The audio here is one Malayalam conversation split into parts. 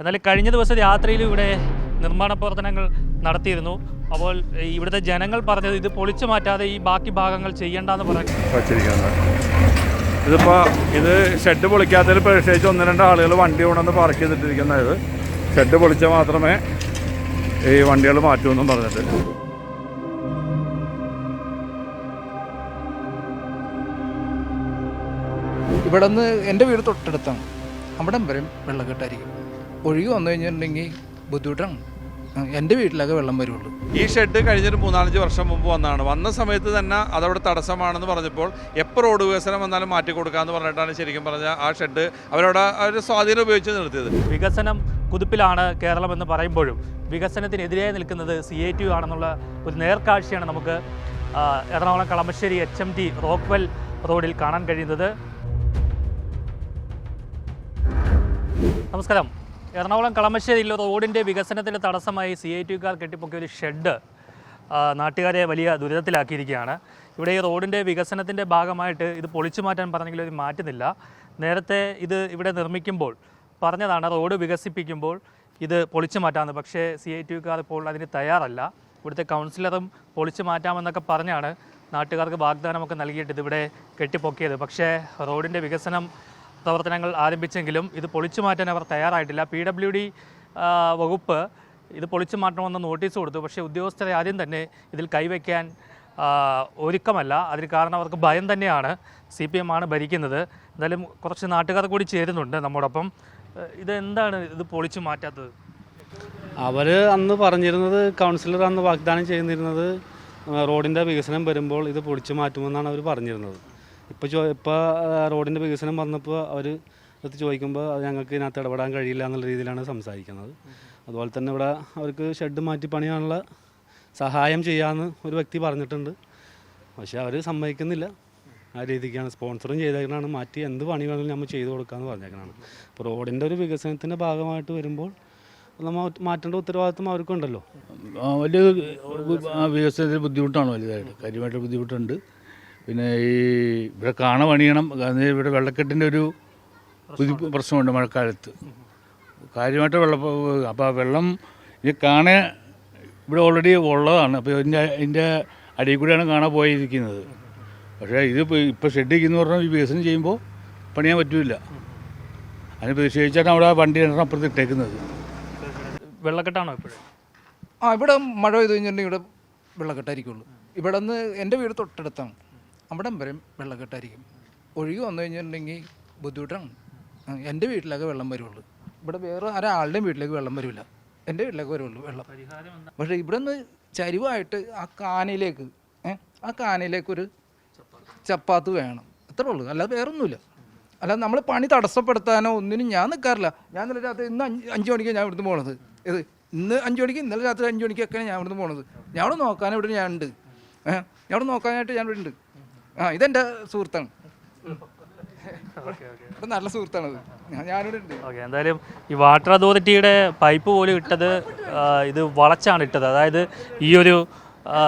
എന്നാൽ കഴിഞ്ഞ ദിവസം രാത്രിയിൽ ഇവിടെ നിർമ്മാണ പ്രവർത്തനങ്ങൾ നടത്തിയിരുന്നു. അപ്പോൾ ഇവിടുത്തെ ജനങ്ങൾ പറഞ്ഞത് ഇത് പൊളിച്ചു മാറ്റാതെ ഈ ബാക്കി ഭാഗങ്ങൾ ചെയ്യേണ്ടെന്ന് പറഞ്ഞു. വച്ചിരിക്കുന്നത്. ഇതിപ്പോൾ ഇത് ഷെഡ് പൊളിക്കാത്തതിൽ പ്രത്യേകിച്ച് ഒന്ന് രണ്ട് ആളുകൾ വണ്ടി കൊണ്ടുവന്ന് പാർക്ക് ചെയ്തിട്ടിരിക്കുന്നത്. ഇത് ഷെഡ് പൊളിച്ചാൽ മാത്രമേ ഈ വണ്ടികൾ മാറ്റുമെന്നും പറഞ്ഞിട്ട്. ഇവിടെ നിന്ന് എന്റെ വീട് തൊട്ടടുത്താണ്. അവിടെ വരെ വെള്ളക്കെട്ടായിരിക്കും. ഒഴുകി വന്നു കഴിഞ്ഞിട്ടുണ്ടെങ്കിൽ ബുദ്ധിമുട്ടാണ്. എന്റെ വീട്ടിലൊക്കെ വെള്ളം വരുള്ളൂ. ഈ ഷെഡ് കഴിഞ്ഞൊരു മൂന്നാലഞ്ച് വർഷം മുമ്പ് വന്നതാണ് വന്ന സമയത്ത് തന്നെ അതവിടെ തടസ്സമാണെന്ന് പറഞ്ഞപ്പോൾ എപ്പോൾ റോഡ് വികസനം വന്നാലും മാറ്റി കൊടുക്കാമെന്ന് പറഞ്ഞിട്ടാണ് ശരിക്കും പറഞ്ഞാൽ ആ ഷെഡ് അവരവിടെ ഒരു സ്വാധീനം ഉപയോഗിച്ച് നിർത്തിയത്. വികസനം കുതിപ്പിലാണ് കേരളം എന്ന് പറയുമ്പോഴും വികസനത്തിനെതിരെ നിൽക്കുന്നത് സി ഐ ടി ആണെന്നുള്ള ഒരു നേർക്കാഴ്ചയാണ് നമുക്ക് Ernakulam Kalamassery H M T Rockwell റോഡിൽ കാണാൻ കഴിയുന്നത്. നമസ്കാരം. എറണാകുളം കളമശ്ശേരിയിൽ റോഡിന്റെ വികസനത്തിന്റെ തടസ്സമായി സി ഐ ടിക്കാർ കെട്ടിപ്പൊക്കിയ ഒരു ഷെഡ് നാട്ടുകാരെ വലിയ ദുരിതത്തിലാക്കിയിരിക്കുകയാണ്. ഇവിടെ ഈ റോഡിന്റെ വികസനത്തിന്റെ ഭാഗമായിട്ട് ഇത് പൊളിച്ചു മാറ്റാൻ പറഞ്ഞെങ്കിൽ ഒരു മാറ്റുന്നില്ല നേരത്തെ ഇത് ഇവിടെ നിർമ്മിക്കുമ്പോൾ പറഞ്ഞതാണ് റോഡ് വികസിപ്പിക്കുമ്പോൾ ഇത് പൊളിച്ചു മാറ്റാമെന്ന് പക്ഷേ സി ഐ ടിക്കാർ ഇപ്പോൾ അതിന് തയ്യാറല്ല. ഇവിടുത്തെ കൗൺസിലറും പൊളിച്ചു മാറ്റാമെന്നൊക്കെ പറഞ്ഞാണ് നാട്ടുകാർക്ക് വാഗ്ദാനമൊക്കെ നൽകിയിട്ട് ഇതിവിടെ കെട്ടിപ്പൊക്കിയത്. പക്ഷേ റോഡിന്റെ വികസനം പ്രവർത്തനങ്ങൾ ആരംഭിച്ചെങ്കിലും ഇത് പൊളിച്ചു മാറ്റാൻ അവർ തയ്യാറായിട്ടില്ല. പി ഡബ്ല്യു ഡി വകുപ്പ് ഇത് പൊളിച്ചു മാറ്റണമെന്ന് നോട്ടീസ് കൊടുത്തു. പക്ഷേ ഉദ്യോഗസ്ഥരെ ആദ്യം തന്നെ ഇതിൽ കൈവയ്ക്കാൻ ഒരുക്കമല്ല. അതിന് കാരണം അവർക്ക് ഭയം തന്നെയാണ്. സി പി എം ആണ് ഭരിക്കുന്നത്. എന്തായാലും കുറച്ച് നാട്ടുകാർ കൂടി ചേരുന്നുണ്ട് നമ്മോടൊപ്പം. ഇതെന്താണ് ഇത് പൊളിച്ചു മാറ്റാത്തത്? അവർ അന്ന് പറഞ്ഞിരുന്നത് കൗൺസിലർ അന്ന് വാഗ്ദാനം ചെയ്തിരുന്നത് റോഡിന്റെ വികസനം വരുമ്പോൾ ഇത് പൊളിച്ചു മാറ്റുമെന്നാണ് അവർ പറഞ്ഞിരുന്നത്. ഇപ്പോൾ ചോ ഇപ്പോൾ റോഡിന്റെ വികസനം വന്നപ്പോൾ അവർ അടുത്ത് ചോദിക്കുമ്പോൾ അത് ഞങ്ങൾക്ക് ഇതിനകത്ത് ഇടപെടാൻ കഴിയില്ല എന്നുള്ള രീതിയിലാണ് സംസാരിക്കുന്നത്. അതുപോലെ തന്നെ ഇവിടെ അവർക്ക് ഷെഡ് മാറ്റി പണിയാനുള്ള സഹായം ചെയ്യാമെന്ന് ഒരു വ്യക്തി പറഞ്ഞിട്ടുണ്ട്. പക്ഷേ അവർ സമ്മതിക്കുന്നില്ല. ആ രീതിക്കാണ് സ്പോൺസറും ചെയ്തേക്കണാണ് മാറ്റി എന്ത് പണി വേണമെങ്കിലും നമ്മൾ ചെയ്തു കൊടുക്കാമെന്ന് പറഞ്ഞേക്കണാണ് അപ്പോൾ റോഡിന്റെ ഒരു വികസനത്തിന്റെ ഭാഗമായിട്ട് വരുമ്പോൾ നമ്മൾ മാറ്റേണ്ട ഉത്തരവാദിത്വം അവർക്കുണ്ടല്ലോ. വലിയ വികസനത്തിന് ബുദ്ധിമുട്ടാണ് വലുതായിട്ട്. കാര്യമായിട്ട് ബുദ്ധിമുട്ടുണ്ട്. പിന്നെ ഈ ഇവിടെ കാണ പണിയണം. കാരണം ഇവിടെ വെള്ളക്കെട്ടിന്റെ ഒരു ബുദ്ധി പ്രശ്നമുണ്ട്. മഴക്കാലത്ത്. കാര്യമായിട്ട് വെള്ളം അപ്പോൾ വെള്ളം ഈ കാണ ഇവിടെ ഓൾറെഡി ഉള്ളതാണ്. അപ്പോൾ ഇതിന്റെ ഇതിന്റെ അടിയിൽ കൂടെയാണ് കാണാൻ പോയിരിക്കുന്നത്. പക്ഷേ ഇത് ഇപ്പോൾ ഷെഡിരിക്കുന്നു പറഞ്ഞാൽ ഈ വികസനം ചെയ്യുമ്പോൾ പണിയാൻ പറ്റില്ല അതിന് പ്രതിഷേധിച്ചാണ് അവിടെ ആ വണ്ടി രണ്ടെണ്ണം അപ്പുറത്ത് ഇട്ടേക്കുന്നത്. വെള്ളക്കെട്ടാണോ ഇപ്പോഴും? ആ ഇവിടെ മഴ പെയ്ത് കഴിഞ്ഞിട്ടുണ്ടെങ്കിൽ ഇവിടെ വെള്ളക്കെട്ടായിരിക്കുള്ളൂ. ഇവിടെ നിന്ന് എന്റെ വീട് തൊട്ടടുത്താണ്. അവിടെ വരെ വെള്ളക്കെട്ടായിരിക്കും ഒഴുകി വന്നു കഴിഞ്ഞിട്ടുണ്ടെങ്കിൽ ബുദ്ധിമുട്ടാണ്. എന്റെ വീട്ടിലൊക്കെ വെള്ളം വരുള്ളൂ. ഇവിടെ വേറെ ഒരാളുടെയും വീട്ടിലേക്ക് വെള്ളം വരില്ല. എന്റെ വീട്ടിലേക്ക് വരുള്ളൂ വെള്ളം. പക്ഷേ ഇവിടെ നിന്ന് ചരിവായിട്ട് ആ കാനയിലേക്ക് ആ കാനയിലേക്കൊരു ചപ്പാത്ത് വേണം. അത്രേ ഉള്ളൂ. അല്ലാതെ വേറൊന്നുമില്ല. അല്ലാതെ നമ്മൾ പണി തടസ്സപ്പെടുത്താനോ ഒന്നിനും ഞാൻ നിൽക്കാറില്ല ഞാൻ ഇന്നലെ രാത്രി ഇന്ന് അഞ്ച് അഞ്ച് മണിക്ക് ഞാൻ ഇവിടുന്ന് പോണത്. ഇത് ഇന്ന് അഞ്ച് മണിക്ക് ഇന്നലെ രാത്രി അഞ്ച് മണിക്കൊക്കെയാണ് ഞാൻ ഇവിടുന്ന് പോണത്. ഞാൻ അവിടെ നോക്കാൻ ഇവിടെ ഞാനുണ്ട് ഞാൻ അവിടെ നോക്കാനായിട്ട് ഞാൻ ഇവിടെ ഉണ്ട് ആ ഇതെന്റെ സുഹൃത്താണ്. ഇവിടെ നല്ല സുഹൃത്താണ് ഞാനിവിടെ ഉണ്ട്. ഓക്കെ എന്തായാലും ഈ വാട്ടർ അതോറിറ്റിയുടെ പൈപ്പ് പോലും ഇട്ടത് ആ, ഇത് വളച്ചാണ് ഇട്ടത്. അതായത് ഈ ഒരു ആ,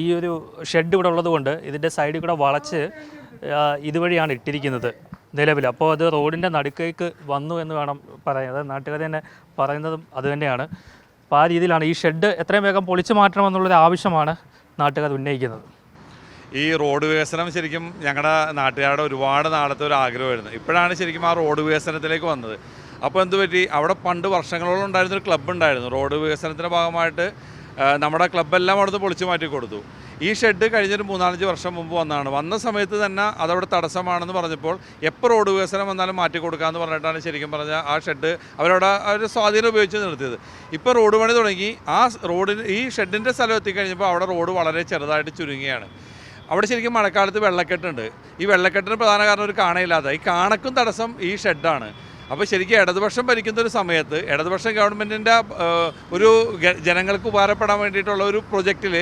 ഈ ഒരു ഷെഡ് ഇവിടെ ഉള്ളത് കൊണ്ട് ഇതിന്റെ സൈഡിൽ കൂടെ വളച്ച് ആ, ഇതുവഴിയാണ് ഇട്ടിരിക്കുന്നത് നിലവിൽ. അപ്പോൾ അത് റോഡിന്റെ നടുക്കേക്ക് വന്നു എന്ന് വേണം പറയാൻ. അതായത് നാട്ടുകാർ തന്നെ പറയുന്നതും അത് തന്നെയാണ്. അപ്പോൾ ആ രീതിയിലാണ് ഈ ഷെഡ് എത്രയും വേഗം പൊളിച്ചു മാറ്റണമെന്നുള്ളൊരു ആവശ്യമാണ് നാട്ടുകാർ ഉന്നയിക്കുന്നത്. ഈ റോഡ് വികസനം ശരിക്കും ഞങ്ങളുടെ നാട്ടുകാരുടെ ഒരുപാട് നാളത്തെ ഒരു ആഗ്രഹമായിരുന്നു. ഇപ്പോഴാണ് ശരിക്കും ആ റോഡ് വികസനത്തിലേക്ക് വന്നത്. അപ്പോൾ എന്ത് പറ്റി? അവിടെ പണ്ട് വർഷങ്ങളോളം ഉണ്ടായിരുന്ന ഒരു ക്ലബ്ബ് ഉണ്ടായിരുന്നു. റോഡ് വികസനത്തിന്റെ ഭാഗമായിട്ട് നമ്മുടെ ക്ലബ്ബെല്ലാം അവിടുന്ന് പൊളിച്ചു മാറ്റി കൊടുത്തു. ഈ ഷെഡ് കഴിഞ്ഞൊരു മൂന്നാലഞ്ച് വർഷം മുമ്പ് വന്നതാണ് വന്ന സമയത്ത് തന്നെ അതവിടെ തടസ്സമാണെന്ന് പറഞ്ഞപ്പോൾ എപ്പോൾ റോഡ് വികസനം വന്നാലും മാറ്റി കൊടുക്കാമെന്ന് പറഞ്ഞിട്ടാണ് ശരിക്കും പറഞ്ഞാൽ ആ ഷെഡ് അവരവിടെ ഒരു സ്വാധീനം ഉപയോഗിച്ച് നിർത്തിയത്. ഇപ്പോൾ റോഡ് പണി തുടങ്ങി. ആ റോഡിന് ഈ ഷെഡിന്റെ സ്ഥലം എത്തിക്കഴിഞ്ഞപ്പോൾ അവിടെ റോഡ് വളരെ ചെറുതായിട്ട് ചുരുങ്ങിയാണ്. അവിടെ ശരിക്കും മഴക്കാലത്ത് വെള്ളക്കെട്ടുണ്ട്. ഈ വെള്ളക്കെട്ടിന് പ്രധാന കാരണം ഒരു കാണയില്ലാത്ത ഈ കാണക്കും തടസ്സം ഈ ഷെഡാണ് അപ്പോൾ ശരിക്കും ഇടതുപക്ഷം ഭരിക്കുന്ന ഒരു സമയത്ത് ഇടതുപക്ഷം ഗവൺമെന്റിന്റെ ഒരു ജനങ്ങൾക്ക് ഉപകാരപ്പെടാൻ വേണ്ടിയിട്ടുള്ള ഒരു പ്രൊജക്റ്റിൽ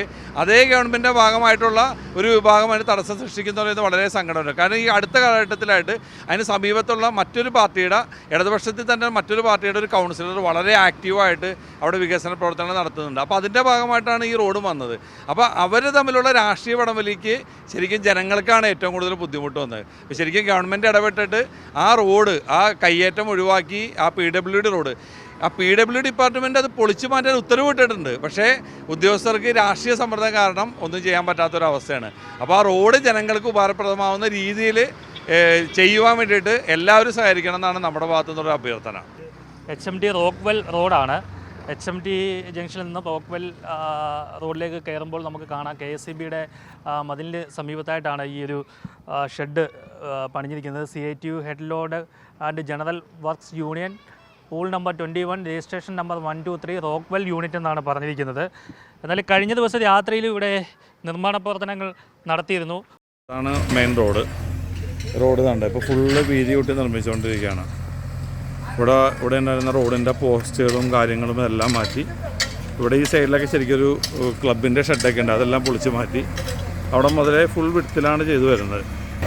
അതേ ഗവൺമെന്റിന്റെ ഭാഗമായിട്ടുള്ള ഒരു വിഭാഗം അതിന് തടസ്സം പറയുന്നത് വളരെ സങ്കടമുണ്ട്. കാരണം ഈ അടുത്ത കാലഘട്ടത്തിലായിട്ട് അതിന് സമീപത്തുള്ള മറ്റൊരു പാർട്ടിയുടെ ഇടതുപക്ഷത്തിൽ തന്നെ മറ്റൊരു പാർട്ടിയുടെ ഒരു കൗൺസിലർ വളരെ ആക്റ്റീവായിട്ട് അവിടെ വികസന പ്രവർത്തനങ്ങൾ നടത്തുന്നുണ്ട്. അപ്പോൾ അതിന്റെ ഭാഗമായിട്ടാണ് ഈ റോഡ് വന്നത്. അപ്പോൾ അവർ തമ്മിലുള്ള രാഷ്ട്രീയ പടമലിക്ക് ശരിക്കും ജനങ്ങൾക്കാണ് ഏറ്റവും കൂടുതൽ ബുദ്ധിമുട്ട് വന്നത്. ശരിക്കും ഗവൺമെന്റ് ഇടപെട്ടിട്ട് ആ റോഡ് ആ കയ്യേറ്റം ഒഴിവാക്കി ആ പി ഡബ്ല്യു ഡി റോഡ് ആ പി ഡബ്ല്യു ഡിപ്പാർട്ട്മെന്റ് അത് പൊളിച്ചു മാറ്റാൻ ഉത്തരവിട്ടിട്ടുണ്ട്. പക്ഷേ ഉദ്യോഗസ്ഥർക്ക് രാഷ്ട്രീയ സമ്മർദ്ദം കാരണം ഒന്നും ചെയ്യാൻ പറ്റാത്തൊരവസ്ഥയാണ്. അപ്പോൾ ആ റോഡ് ജനങ്ങൾക്ക് ഉപകാരപ്രദമാവുന്ന രീതിയിൽ ചെയ്യുവാൻ വേണ്ടിയിട്ട് എല്ലാവരും സഹകരിക്കണം എന്നാണ് നമ്മുടെ ഭാഗത്തു നിന്നുള്ള അഭ്യർത്ഥന. എച്ച് എം ഡി റോക്ക്വെൽ റോഡാണ്. എച്ച് എം ടി ജംഗ്ഷനിൽ നിന്ന് റോക്ക്വെൽ റോഡിലേക്ക് കയറുമ്പോൾ നമുക്ക് കാണാം കെ എസ് ഇ ബിയുടെ മതിലിന് സമീപത്തായിട്ടാണ് ഈ ഒരു shed പണിഞ്ഞിരിക്കുന്നത് C I T U head load and general works union pool number twenty one registration number one two three Rockwell unit എന്നാണ് പറഞ്ഞിരിക്കുന്നത്. എന്നാൽ കഴിഞ്ഞ ദിവസം രാത്രിയിൽ ഇവിടെ നിർമ്മാണ പ്രവർത്തനങ്ങൾ നടത്തിയിരുന്നു. ആണ് മെയിൻ റോഡ് റോഡ് കണ്ടത് ഇപ്പോൾ ഫുള്ള് വീതി കൂട്ടി നിർമ്മിച്ചുകൊണ്ടിരിക്കുകയാണ്. ഇവിടെ ഇവിടെ ഉണ്ടായിരുന്ന റോഡിന്റെ പോസ്റ്റുകളും കാര്യങ്ങളും എല്ലാം മാറ്റി. ഇവിടെ ഈ സൈഡിലൊക്കെ ശരിക്കൊരു ക്ലബിന്റെ ഷെഡൊക്കെ ഉണ്ട്. അതെല്ലാം പൊളിച്ച് മാറ്റി. അവിടെ മുതലേ ഫുൾ വിടത്തിലാണ് ചെയ്തു വരുന്നത്.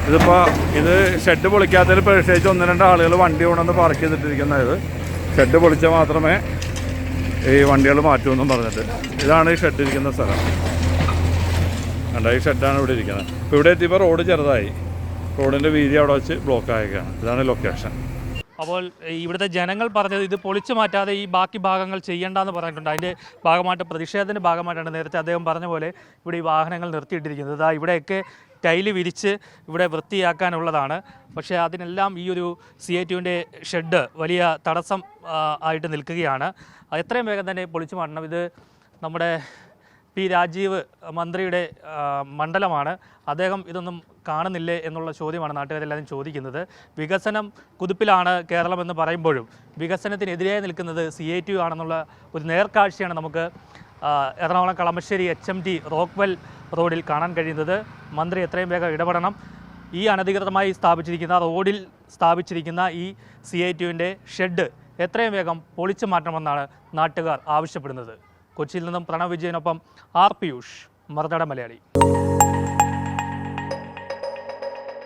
ഇതിപ്പോൾ ഇത് ഷെഡ് പൊളിക്കാത്തതിൽ പ്രത്യേകിച്ച് ഒന്ന് രണ്ട് ആളുകൾ വണ്ടി കൊണ്ടുവന്ന് പാർക്ക് ചെയ്തിട്ടിരിക്കുന്ന ഇത്. ഷെഡ് പൊളിച്ചാൽ മാത്രമേ ഈ വണ്ടികൾ മാറ്റുമെന്നും പറഞ്ഞിട്ട്. ഇതാണ് ഈ ഷെഡ് ഇരിക്കുന്ന സ്ഥലം. കണ്ട? ഈ ഷെഡാണ് ഇവിടെ ഇരിക്കുന്നത്. ഇപ്പോൾ ഇവിടെ എത്തിയപ്പോൾ റോഡ് ചെറുതായി. റോഡിന്റെ വീതി അവിടെ വെച്ച് ബ്ലോക്ക് ആയേക്കാണ്. ഇതാണ് ലൊക്കേഷൻ അപ്പോൾ ഇവിടുത്തെ ജനങ്ങൾ പറഞ്ഞത് ഇത് പൊളിച്ചു മാറ്റാതെ ഈ ബാക്കി ഭാഗങ്ങൾ ചെയ്യേണ്ടെന്ന് പറഞ്ഞിട്ടുണ്ട്. അതിന്റെ ഭാഗമായിട്ട് പ്രതിഷേധത്തിന്റെ ഭാഗമായിട്ടാണ് നേരത്തെ അദ്ദേഹം പറഞ്ഞ പോലെ ഇവിടെ ഈ വാഹനങ്ങൾ നിർത്തിയിട്ടിരിക്കുന്നത്. ഇതാ ഇവിടെയൊക്കെ ടൈൽ വിരിച്ച് ഇവിടെ വൃത്തിയാക്കാനുള്ളതാണ്. പക്ഷേ അതിനെല്ലാം ഈ ഒരു സി ഐ ടുവിന്റെ ഷെഡ് വലിയ തടസ്സം ആയിട്ട് നിൽക്കുകയാണ്. എത്രയും വേഗം തന്നെ പൊളിച്ചു മാറ്റണം. ഇത് നമ്മുടെ പി രാജീവ് മന്ത്രിയുടെ മണ്ഡലമാണ്. അദ്ദേഹം ഇതൊന്നും കാണുന്നില്ലേ എന്നുള്ള ചോദ്യമാണ് നാട്ടുകാരെല്ലാവരും ചോദിക്കുന്നത്. വികസനം കുതിപ്പിലാണ് കേരളം എന്ന് പറയുമ്പോഴും വികസനത്തിനെതിരെ നിൽക്കുന്നത് സി ഐ ടി ആണെന്നുള്ള ഒരു നേർക്കാഴ്ചയാണ് നമുക്ക് Ernakulam Kalamassery H M T Rockwell റോഡിൽ കാണാൻ കഴിയുന്നത്. മന്ത്രി എത്രയും വേഗം ഇടപെടണം. ഈ അനധികൃതമായി സ്ഥാപിച്ചിരിക്കുന്ന റോഡിൽ സ്ഥാപിച്ചിരിക്കുന്ന ഈ സി ഐ ടിയുവിന്റെ ഷെഡ് എത്രയും വേഗം പൊളിച്ചു മാറ്റണമെന്നാണ് നാട്ടുകാർ ആവശ്യപ്പെടുന്നത്. കൊച്ചിയിൽ നിന്നും പ്രണവ് വിജയനൊപ്പം ആർ പിയൂഷ് മറുതട മലയാളി.